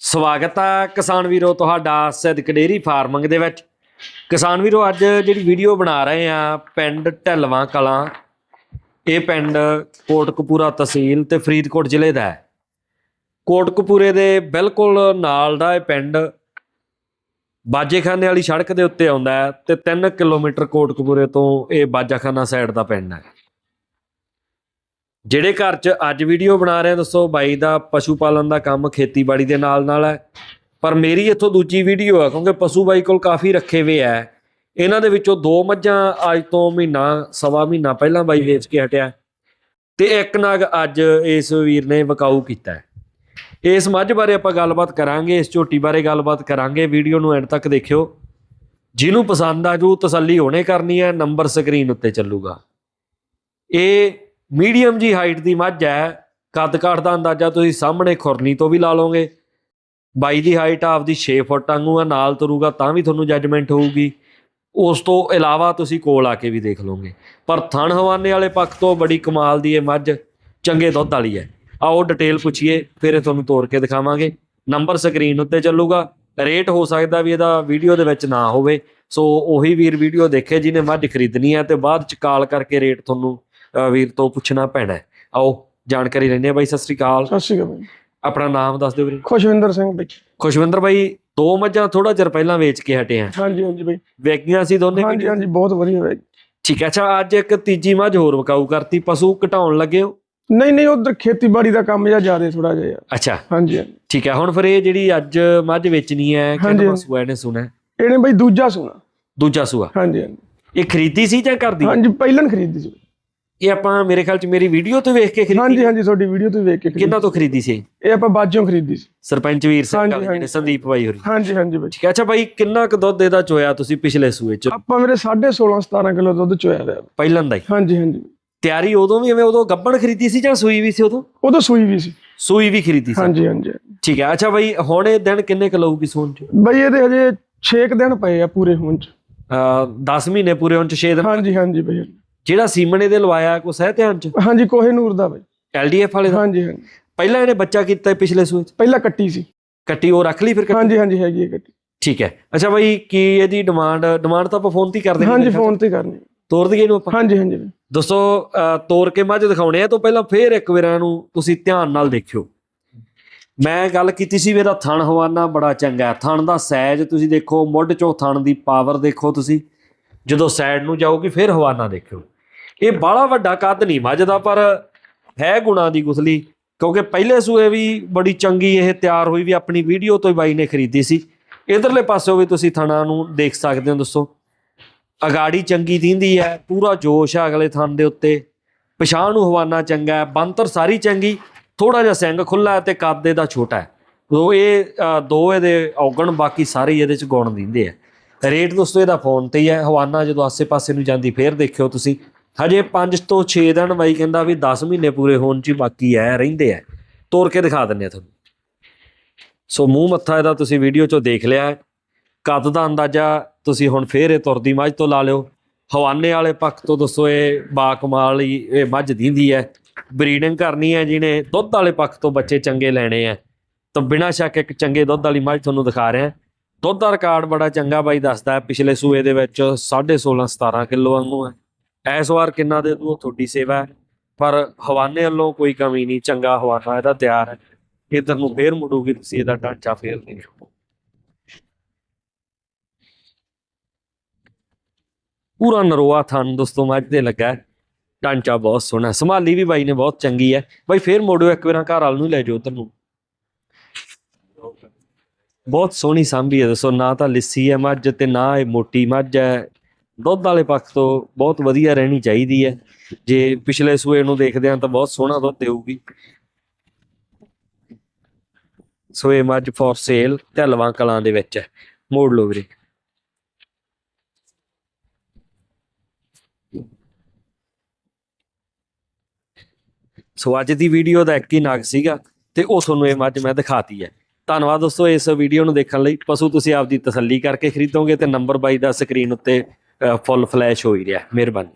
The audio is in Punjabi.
ਸਵਾਗਤ ਹੈ ਕਿਸਾਨ ਵੀਰੋ ਤੁਹਾਡਾ ਸਿੱਧਕ ਡੇਰੀ ਫਾਰਮਿੰਗ ਦੇ ਵਿੱਚ। ਕਿਸਾਨ ਵੀਰੋ, ਅੱਜ ਜਿਹੜੀ ਵੀਡੀਓ ਬਣਾ ਰਹੇ ਆ, ਪਿੰਡ ਢਲਵਾਂ ਕਲਾਂ, ਇਹ ਪਿੰਡ ਕੋਟਕਪੂਰਾ ਤਹਿਸੀਲ ਤੇ ਫਰੀਦਕੋਟ ਜ਼ਿਲ੍ਹੇ ਦਾ ਹੈ। ਕੋਟਕਪੂਰੇ ਦੇ ਬਿਲਕੁਲ ਨਾਲ ਦਾ ਇਹ ਪਿੰਡ ਬਾਜੇਖਾਨੇ ਵਾਲੀ ਸੜਕ ਦੇ ਉੱਤੇ ਆਉਂਦਾ ਹੈ ਤੇ 3 ਕਿਲੋਮੀਟਰ ਕੋਟਕਪੂਰੇ ਤੋਂ ਇਹ ਬਾਜਾਖਾਨਾ ਸਾਈਡ ਦਾ ਪਿੰਡ ਹੈ। ਜਿਹੜੇ ਘਰ 'ਚ ਅੱਜ ਵੀਡੀਓ ਬਣਾ ਰਹੇ ਹਾਂ ਦੱਸੋ ਬਾਈ ਦਾ ਪਸ਼ੂ ਪਾਲਣ ਦਾ ਕੰਮ ਖੇਤੀਬਾੜੀ ਦੇ ਨਾਲ ਨਾਲ ਹੈ। ਪਰ ਮੇਰੀ ਇੱਥੋਂ ਦੂਜੀ ਵੀਡੀਓ ਹੈ ਕਿਉਂਕਿ ਪਸ਼ੂ ਬਾਈ ਕੋਲ ਕਾਫੀ ਰੱਖੇ ਹੋਏ ਆ। ਇਹਨਾਂ ਦੇ ਵਿੱਚੋਂ ਦੋ ਮੱਝਾਂ ਅੱਜ ਤੋਂ ਮਹੀਨਾ, ਸਵਾ ਮਹੀਨਾ ਪਹਿਲਾਂ ਬਾਈ ਵੇਚ ਕੇ ਹਟਿਆ। ਤੇ ਇੱਕ ਨਾਗ ਅੱਜ ਇਸ ਵੀਰ ਨੇ ਵਕਾਊ ਕੀਤਾ ਹੈ। ਇਸ ਮੱਝ ਬਾਰੇ ਆਪਾਂ ਗੱਲਬਾਤ ਕਰਾਂਗੇ, ਇਸ ਝੋਟੀ ਬਾਰੇ ਗੱਲਬਾਤ ਕਰਾਂਗੇ। ਵੀਡੀਓ ਨੂੰ ਐਂਡ ਤੱਕ ਦੇਖਿਓ। ਜਿਹਨੂੰ ਪਸੰਦ ਆ, ਜੂ ਤਸੱਲੀ ਹੋਣੇ ਕਰਨੀ ਹੈ ਨੰਬਰ ਸਕਰੀਨ ਉੱਤੇ ਚੱਲੂਗਾ। ਇਹ ਮੀਡੀਅਮ ਜੀ ਹਾਈਟ ਦੀ ਮੱਝ ਹੈ, ਕੱਦ ਕਾਠ ਦਾ ਅੰਦਾਜ਼ਾ ਤੁਸੀਂ ਸਾਹਮਣੇ ਖੁਰਨੀ ਤੋਂ ਵੀ ਲਾ ਲਓਗੇ। ਬਾਈ ਦੀ ਹਾਈਟ ਆਪਦੀ 6 ਫੁੱਟ ਵਾਂਗੂ ਆ, ਨਾਲ ਤੁਰੂਗਾ ਤਾਂ ਵੀ ਤੁਹਾਨੂੰ ਜੱਜਮੈਂਟ ਹੋਊਗੀ। ਉਸ ਤੋਂ ਇਲਾਵਾ ਤੁਸੀਂ ਕੋਲ ਆ ਕੇ ਵੀ ਦੇਖ ਲਓਗੇ। ਪਰ ਥਣ ਹਵਾਨੇ ਵਾਲੇ ਪੱਖ ਤੋਂ ਬੜੀ ਕਮਾਲ ਦੀ ਇਹ ਮੱਝ ਚੰਗੇ ਦੁੱਧ ਵਾਲੀ ਹੈ। ਆਓ ਡਿਟੇਲ ਪੁੱਛੀਏ, ਫਿਰ ਇਹ ਤੁਹਾਨੂੰ ਤੋੜ ਕੇ ਦਿਖਾਵਾਂਗੇ। ਨੰਬਰ ਸਕਰੀਨ ਉੱਤੇ ਚੱਲੂਗਾ। ਰੇਟ ਹੋ ਸਕਦਾ ਵੀ ਇਹਦਾ ਵੀਡੀਓ ਦੇ ਵਿੱਚ ਨਾ ਹੋਵੇ। ਸੋ ਉਹੀ ਵੀਰ ਵੀਡੀਓ ਦੇਖੇ ਜਿਹਨੇ ਮੱਝ ਖਰੀਦਣੀ ਹੈ ਤੇ ਬਾਅਦ ਚ ਕਾਲ ਕਰਕੇ ਰੇਟ ਤੁਹਾਨੂੰ ਵੀਰ ਤੋਂ ਪੁੱਛਣਾ ਪੈਣਾ। ਆਓ ਜਾਣਕਾਰੀ ਲੈਣੇ ਆ ਬਾਈ ਸਤਿ ਸ੍ਰੀ ਅਕਾਲ। ਸਤਿ ਸ਼੍ਰੀ ਅਕਾਲ ਆਪਣਾ ਨਾਮ ਦੱਸ ਦਿਓ ਵੀਰੇ। ਖੁਸ਼ਵਿੰਦਰ ਸਿੰਘ ਬਾਈ। ਖੁਸ਼ਵਿੰਦਰ ਬਾਈ ਦੋ ਮੱਝਾਂ ਥੋੜਾ ਚਿਰ ਪਹਿਲਾਂ ਵੇਚ ਕੇ ਹਟੇ ਆ। ਹਾਂਜੀ ਹਾਂਜੀ ਬਾਈ। ਵੇਚੀਆਂ ਸੀ ਦੋਨੇ ਹਾਂਜੀ ਹਾਂਜੀ ਬਹੁਤ ਵਧੀਆ ਬਾਈ। ਠੀਕ ਹੈ ਅੱਛਾ ਅੱਜ ਇੱਕ ਤੀਜੀ ਮੱਝ ਹੋਰ ਵਕਾਊ ਕਰਤੀ। ਪਸ਼ੂ ਘਟਾਉਣ ਲੱਗੇ ਹੋ? ਨਹੀਂ ਨਹੀਂ ਉਧਰ ਖੇਤੀਬਾੜੀ ਦਾ ਕੰਮ ਜਿਹਾ ਜ਼ਿਆਦਾ ਥੋੜਾ ਜਿਹਾ ਅੱਛਾ। ਹਾਂਜੀ ਠੀਕ ਹੈ ਹੁਣ ਫਿਰ ਇਹ ਜਿਹੜੀ ਅੱਜ ਮੱਝ ਵੇਚਣੀ ਹੈ। ਕਿਹੜਾ ਸੂਆ ਇਹਨੇ ਸੁਣਾ ਇਹਨੇ ਬਾਈ ਦੂਜਾ ਸੁਣਾ। ਦੂਜਾ ਸੂਆ। ਹਾਂਜੀ ਹਾਂਜੀ। ਇਹ ਖਰੀਦੀ ਸੀ ਜਾਂ ਕਰਦੀ? ਹਾਂਜੀ ਪਹਿਲਾਂ ਖਰੀਦੀ ਸੀ। ਇਹ ਆਪਾਂ ਮੇਰੇ ਖਿਆਲ ਚ ਮੇਰੀ ਵੀਡੀਓ ਤੋਂ ਵੇਖ ਕੇ ਖਰੀਦੀ ਹਾਂਜੀ ਹਾਂਜੀ ਤੁਹਾਡੀ ਵੀਡੀਓ ਤੋਂ ਵੇਖ ਕੇ ਖਰੀਦੀ। ਕਿੰਨਾ ਤੋਂ ਖਰੀਦੀ ਸੀ ਇਹ? ਆਪਾਂ ਬਾਜੋਂ ਖਰੀਦੀ ਸੀ। ਸਰਪੰਚ ਵੀਰ ਸਿੰਘ ਜਿਹੜੇ। ਸੰਦੀਪ ਬਾਈ ਹੋਰੀ। ਹਾਂਜੀ ਹਾਂਜੀ ਬਾਈ। ਠੀਕ ਹੈ। ਅੱਛਾ ਬਾਈ ਕਿੰਨਾ ਕੁ ਦੁੱਧ ਇਹਦਾ ਚੋਇਆ ਤੁਸੀਂ ਪਿਛਲੇ ਸੂਏ ਚ? ਆਪਾਂ ਮੇਰੇ 16.5 17 ਕਿਲੋ ਦੁੱਧ ਚੋਇਆ ਲਿਆ ਪਹਿਲਾਂ ਦਾ ਹੀ। ਹਾਂਜੀ ਹਾਂਜੀ। ਤਿਆਰੀ ਉਦੋਂ ਵੀ ਐਵੇਂ ਉਦੋਂ ਗੱਬਣ ਖਰੀਦੀ ਸੀ ਜਾਂ ਸੂਈ ਵੀ ਸੀ ਉਦੋਂ? ਉਦੋਂ ਸੂਈ ਵੀ ਸੀ। ਸੂਈ ਵੀ ਖਰੀਦੀ ਸੀ। ਹਾਂਜੀ ਹਾਂਜੀ। ਠੀਕ ਹੈ। ਅੱਛਾ ਬਾਈ ਹੁਣ ਇਹ ਦਿਨ ਕਿੰਨੇ ਕੁ ਲਊਗੀ ਸੂਣ ਚ? ਬਾਈ ਇਹਦੇ ਹਜੇ 6 ਦਿਨ ਪਏ ਆ ਪੂਰੇ ਹੋਣ ਚ। ਅ 10 ਮਹੀਨੇ ਪੂਰੇ ਹੋਣ ਚ 6 ਦਿਨ? ਹਾਂਜੀ ਹਾਂਜੀ ਬਾਈ। ਜਿਹੜਾ ਸੀਮਨ ਇਹਦੇ ਲਵਾਇਆ ਕੋ ਸਹਿ ਧਿਆਨ ਚ? ਹਾਂਜੀ ਕੋਹੇ ਨੂਰ ਦਾ ਬਾਈ। ਐਲਡੀਐਫ ਵਾਲੇ ਦਾ? ਹਾਂਜੀ ਹਾਂਜੀ। ਪਹਿਲਾਂ ਇਹਨੇ ਬੱਚਾ ਕੀਤਾ ਪਿਛਲੇ ਸੂਏ ਚ? ਪਹਿਲਾਂ ਕੱਟੀ ਸੀ। ਕੱਟੀ ਉਹ ਰੱਖ ਲਈ ਫਿਰ ਕੱਟੀ? ਹਾਂਜੀ ਹਾਂਜੀ ਹੈਗੀ ਹੈ ਕੱਟੀ। ਠੀਕ ਹੈ। ਅੱਛਾ ਬਾਈ ਕੀ ਇਹਦੀ ਡਿਮਾਂਡ ਡਿਮਾਂਡ ਤਾਂ ਆਪਾਂ ਫੋਨ ਤੇ ਕਰਦੇ ਹਾਂ ਹਾਂਜੀ ਫੋਨ ਤੇ ਕਰਨੀ ਤੋਰ ਦਈਏ ਇਹਨੂੰ ਆਪਾਂ? ਹਾਂਜੀ ਹਾਂਜੀ। ਦੋਸਤੋ ਤੋਰ ਕੇ ਮੱਝ ਦਿਖਾਉਣੇ ਆ ਤੋਂ ਪਹਿਲਾਂ ਫੇਰ ਇੱਕ ਵਾਰ ਇਹਨੂੰ ਤੁਸੀਂ ਧਿਆਨ ਨਾਲ ਦੇਖਿਓ। ਮੈਂ ਗੱਲ ਕੀਤੀ ਸੀ ਵੀ ਇਹਦਾ ਥਣ ਹਵਾਨਾ ਬੜਾ ਚੰਗਾ ਥਣ ਦਾ ਸਾਈਜ਼ ਤੁਸੀਂ ਦੇਖੋ ਮੁੱਢ ਚੋਂ ਥਣ ਦੀ ਪਾਵਰ ਦੇਖੋ ਤੁਸੀਂ। ਜਦੋਂ ਸਾਈਡ ਨੂੰ ਜਾਓਗੇ ਫਿਰ ਹਵਾਨਾ ਦੇਖਿਓ। ਇਹ ਬਾਹਲਾ ਵੱਡਾ ਕੱਦ ਨਹੀਂ ਮੱਝ ਦਾ, ਪਰ ਹੈ ਗੁਣਾ ਦੀ ਗੁਸਲੀ, ਕਿਉਂਕਿ ਪਹਿਲੇ ਸੂਏ ਵੀ ਬੜੀ ਚੰਗੀ ਇਹ ਤਿਆਰ ਹੋਈ ਵੀ ਆਪਣੀ ਵੀਡੀਓ ਤੋਂ ਹੀ ਬਾਈ ਨੇ ਖਰੀਦੀ ਸੀ। ਇਧਰਲੇ ਪਾਸਿਓਂ ਵੀ ਤੁਸੀਂ ਥਣਾ ਨੂੰ ਦੇਖ ਸਕਦੇ ਹੋ ਦੋਸਤੋ। ਅਗਾੜੀ ਚੰਗੀ ਦਿੰਦੀ ਹੈ, ਪੂਰਾ ਜੋਸ਼ ਹੈ ਅਗਲੇ ਥਣ ਦੇ ਉੱਤੇ। ਪਛਾਣ ਨੂੰ ਹਵਾਨਾ ਚੰਗਾ ਹੈ, ਬੰਤਰ ਸਾਰੀ ਚੰਗੀ ਥੋੜਾ ਜਿਹਾ ਸਿੰਘ ਖੁੱਲਾ ਹੈ ਤੇ ਕੱਦ ਇਹਦਾ ਛੋਟਾ ਹੈ। ਉਹ ਇਹ ਦੋ ਇਹਦੇ ਔਗਣ ਬਾਕੀ ਸਾਰੇ ਇਹਦੇ ਚ ਗੁਣ ਦਿੰਦੇ ਆ। ਰੇਟ ਦੋਸਤੋ ਇਹਦਾ ਫੋਨ ਤੇ ਹੀ ਹੈ, ਹਵਾਨਾ ਜਦੋਂ ਆਸੇ-ਪਾਸੇ ਨੂੰ ਜਾਂਦੀ ਫੇਰ ਦੇਖਿਓ ਤੁਸੀਂ। ਹਜੇ 5 ਤੋਂ 6 ਦਿਨ ਬਾਈ ਕਹਿੰਦਾ ਵੀ 10 ਮਹੀਨੇ ਪੂਰੇ ਹੋਣ ਚ ਹੀ ਬਾਕੀ ਹੈ ਰਹਿੰਦੇ ਆ ਤੋੜ ਕੇ ਦਿਖਾ ਦਿੰਨੇ ਆ ਤੁਹਾਨੂੰ। ਸੋ ਮੂੰਹ ਮੱਥਾ ਇਹਦਾ ਤੁਸੀਂ ਵੀਡੀਓ ਚੋਂ ਦੇਖ ਲਿਆ ਕੱਦ ਦਾ ਅੰਦਾਜ਼ਾ ਤੁਸੀਂ ਹੁਣ ਫੇਰ ਇਹ ਤੁਰਦੀ ਮੱਝ ਤੋਂ ਲਾ ਲਿਓ। ਹਵਾਨੇ ਵਾਲੇ ਪੱਖ ਤੋਂ ਦੱਸੋ ਇਹ ਬਾ ਕਮਾਲ ਹੀ, ਇਹ ਮੱਝ ਦਿੰਦੀ ਹੈ ਬਰੀਡਿੰਗ ਕਰਨੀ ਹੈ ਜਿਹਨੇ ਦੁੱਧ ਵਾਲੇ ਪੱਖ ਤੋਂ ਬੱਚੇ ਚੰਗੇ ਲੈਣੇ ਆ ਤਾਂ ਬਿਨਾਂ ਸ਼ੱਕ ਇੱਕ ਚੰਗੇ ਦੁੱਧ ਵਾਲੀ ਮੱਝ ਤੁਹਾਨੂੰ ਦਿਖਾ ਰਿਹਾ ਦੁੱਧ ਦਾ ਰਿਕਾਰਡ ਬੜਾ ਚੰਗਾ ਬਾਈ ਦੱਸਦਾ ਪਿਛਲੇ ਸੂਏ ਦੇ ਵਿੱਚ 16.5 17 ਕਿਲੋ ਵਾਂਗੂ ਹੈ ਇਸ ਵਾਰ ਕਿੰਨਾ ਦੇ ਦੂ, ਉਹ ਤੁਹਾਡੀ ਸੇਵਾ ਹੈ। ਪਰ ਹਵਾਨੇ ਵੱਲੋਂ ਕੋਈ ਕਮੀ ਨਹੀਂ, ਚੰਗਾ ਹਵਾਨਾ ਇਹਦਾ ਤਿਆਰ ਹੈ। ਇਧਰ ਨੂੰ ਫੇਰ ਮੁੜੂਗੀ, ਤੁਸੀਂ ਇਹਦਾ ਢਾਂਚਾ ਫੇਰ ਦੇਖੋ ਪੂਰਾ ਨਰੋਆ ਥਾਨ ਦੋਸਤੋ ਮੱਝ ਦੇ ਲੱਗਾ ਢਾਂਚਾ ਬਹੁਤ ਸੋਹਣਾ ਸੰਭਾਲੀ ਵੀ ਬਾਈ ਨੇ, ਬਹੁਤ ਚੰਗੀ ਹੈ। ਬਾਈ, ਫੇਰ ਮੋੜਿਓ ਇੱਕ ਵਾਰਾਂ, ਘਰ ਵਾਲ ਨੂੰ ਲੈ ਜਾਓ ਉਧਰ ਨੂੰ। ਬਹੁਤ ਸੋਹਣੀ ਸਾਂਭੀ ਹੈ, ਦੱਸੋ, ਨਾ ਤਾਂ ਲਿੱਸੀ ਹੈ ਮੱਝ ਤੇ ਨਾ ਇਹ ਮੋਟੀ ਮੱਝ ਹੈ। ਦੁੱਧ ਵਾਲੇ ਪੱਖ ਤੋਂ ਬਹੁਤ ਵਧੀਆ ਰਹਿਣੀ ਚਾਹੀਦੀ ਹੈ। ਜੇ ਪਿਛਲੇ ਸੂਏ ਨੂੰ ਦੇਖਦੇ ਹਾਂ ਤਾਂ ਬਹੁਤ ਸੋਹਣਾ ਦੁੱਧ ਦੇਊਗੀ। ਸੋ ਇਹ ਮੱਝ ਫॉर ਸੇਲ ਢਲਵਾਂ ਕਲਾਂ ਦੇ ਵਿੱਚ ਹੈ। ਮੋੜ ਲਓ ਵੀਰੇ। ਸੋ ਅੱਜ ਦੀ ਵੀਡੀਓ ਦਾ ਇੱਕ ਹੀ ਨਾਗ ਸੀਗਾ ਤੇ ਉਹ ਤੁਹਾਨੂੰ ਇਹ ਮੱਝ ਮੈਂ ਦਿਖਾਤੀ ਹੈ। ਧੰਨਵਾਦ ਦੋਸਤੋ ਇਸ ਵੀਡੀਓ ਨੂੰ ਦੇਖਣ ਲਈ। ਪਸ਼ੂ ਤੁਸੀਂ ਆਪਦੀ ਤਸੱਲੀ ਕਰਕੇ ਖਰੀਦੋਗੇ ਤੇ ਨੰਬਰ 22 ਦਾ ਸਕਰੀਨ ਉੱਤੇ ਫੁੱਲ ਫਲੈਸ਼ ਹੋ ਹੀ ਰਿਹਾ ਮਿਹਰਬਾਨੀ।